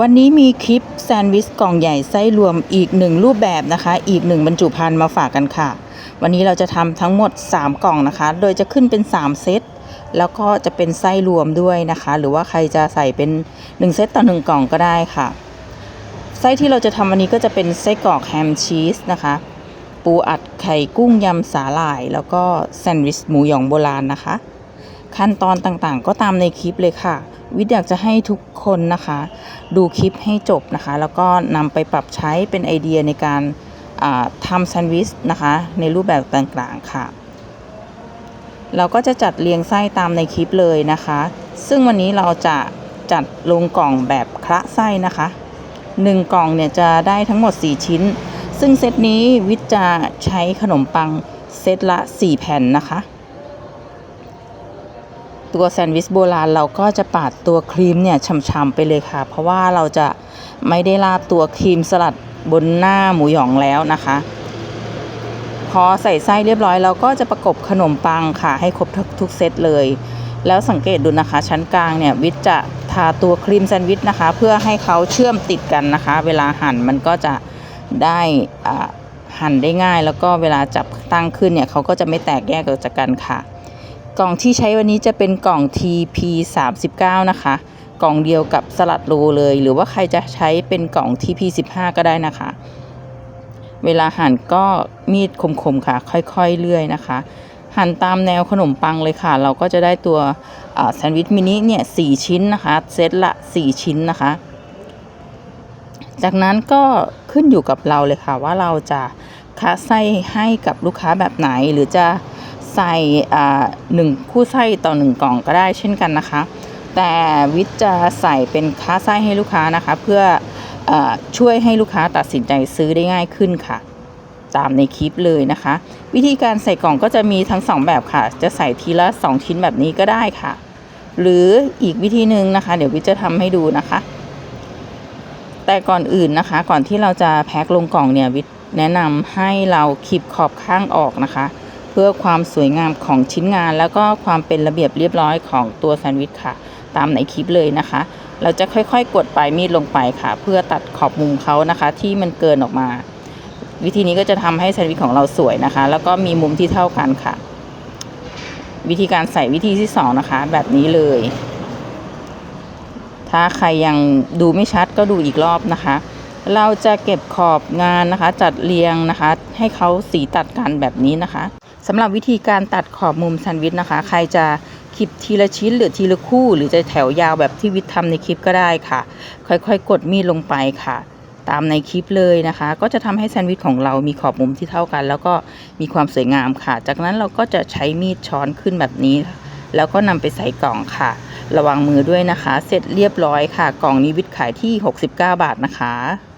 วันนี้มีคลิปแซนด์วิชกล่องใหญ่ไส้รวมอีกหนึ่งรูปแบบนะคะ อีกหนึ่งบรรจุภัณฑ์มาฝากกันค่ะ วันนี้เราจะทำทั้งหมด 3 กล่องนะคะ โดยจะขึ้นเป็น 3 เซต แล้วก็จะเป็นไส้รวมด้วยนะคะ หรือว่าใครจะใส่เป็น 1 เซตต่อ 1 กล่องก็ได้ค่ะ ไส้ที่เราจะทำวันนี้ก็จะเป็นไส้กรอกแฮมชีสนะคะ ปูอัดไข่กุ้งยำสาหร่าย แล้วก็แซนด์วิชหมูหยองโบราณนะคะ ขั้นตอนต่างๆ ก็ตามในคลิปเลยค่ะ วิทย์อยากจะให้ทุกคนนะคะ ดูคลิปให้จบนะคะ แล้วก็นำไปปรับใช้เป็นไอเดียในการทำแซนด์วิชนะคะ ในรูปแบบต่างๆค่ะ เราก็จะจัดเรียงไส้ตามในคลิปเลยนะคะ ซึ่งวันนี้เราจะจัดลงกล่องแบบคละไส้นะคะ 1 กล่องเนี่ยจะได้ทั้งหมด 4 ชิ้น ซึ่งเซตนี้วิทย์จะใช้ขนมปังเซตละ 4 แผ่นนะคะ ตัวแซนด์วิชโบราณเราก็จะปาดตัวครีมเนี่ยฉ่ำๆไปเลยค่ะ เพราะว่าเราจะไม่ได้ราดตัวครีมสลัดบนหน้าหมูหยองแล้วนะคะ พอใส่ไส้เรียบร้อยเราก็จะประกบขนมปังค่ะ ให้ครบทุกทุกเซตเลย แล้วสังเกตดูนะคะ ชั้นกลางเนี่ยวิทจะทาตัวครีมแซนด์วิชนะคะ เพื่อให้เขาเชื่อมติดกันนะคะ เวลาหั่นมันก็จะได้หั่นได้ง่าย แล้วก็เวลาจับตั้งขึ้นเนี่ยเขาก็จะไม่แตกแยกออกจากกันค่ะ กล่องที่ใช้วันนี้จะเป็นกล่อง TP 39นะคะ กล่องเดียวกับสลัดโลเลย หรือว่าใครจะใช้เป็นกล่อง TP 15ก็ได้นะคะ เวลาหั่นก็มีดคมๆค่ะ ค่อยๆเลื่อยนะคะ หั่นตามแนวขนมปังเลยค่ะ เราก็จะได้ตัวแซนด์วิชมินิเนี่ยสชิ้นนะคะ เซตละ 4 ชิ้นนะคะ จากนั้นก็ขึ้นอยู่กับเราเลยค่ะว่าเราจะคัดไส้ให้กับลูกค้าแบบไหนหรือจะ ใส่หนึ่งคู่ไส้ต่อหนึ่งกล่องก็ได้เช่นกันนะคะ แต่วิทจะใส่เป็นค้าไส้ให้ลูกค้านะคะ เพื่ออช่วยให้ลูกค้าตัดสินใจซื้อได้ง่ายขึ้นค่ะ ตามในคลิปเลยนะคะ วิธีการใส่กล่องก็จะมีทั้งสองแบบค่ะ จะใส่ทีละสองชิ้นแบบนี้ก็ได้ค่ะ หรืออีกวิธีหนึ่งนะคะ เดี๋ยววิทจะทำให้ดูนะคะ แต่ก่อนอื่นนะคะ ก่อนที่เราจะแพ็คลงกล่องเนี่ยวิทแนะนำให้เราคีบขอบข้างออกนะคะ พื่อความสวยงามของชิ้นงาน แล้วก็ความเป็นระเบียบเรียบร้อยของตัวแซนด์วิชค่ะ ตามในคลิปเลยนะคะ เราจะค่อยๆ กดปลายมีดลงไปค่ะ เพื่อตัดขอบมุมเขานะคะ ที่มันเกินออกมา วิธีนี้ก็จะทำให้แซนด์วิชของเราสวยนะคะ แล้วก็มีมุมที่เท่ากันค่ะ วิธีการใส่วิธีที่สองนะคะ แบบนี้เลย ถ้าใครยังดูไม่ชัดก็ดูอีกรอบนะคะเราจะเก็บขอบงานนะคะ จัดเรียงนะคะ ให้เขาสีตัดกันแบบนี้นะคะ สำหรับวิธีการตัดขอบมุมแซนด์วิชนะคะ ใครจะคลิปทีละชิ้นหรือทีละคู่ หรือจะแถวยาวแบบที่วิทย์ทำในคลิปก็ได้ค่ะ ค่อยๆ กดมีดลงไปค่ะ ตามในคลิปเลยนะคะ ก็จะทำให้แซนด์วิชของเรามีขอบมุมที่เท่ากัน แล้วก็มีความสวยงามค่ะ จากนั้นเราก็จะใช้มีดช้อนขึ้นแบบนี้ แล้วก็นำไปใส่กล่องค่ะ ระวังมือด้วยนะคะ เสร็จเรียบร้อยค่ะ กล่องนี้วิทย์ขายที่ 69 บาทนะคะ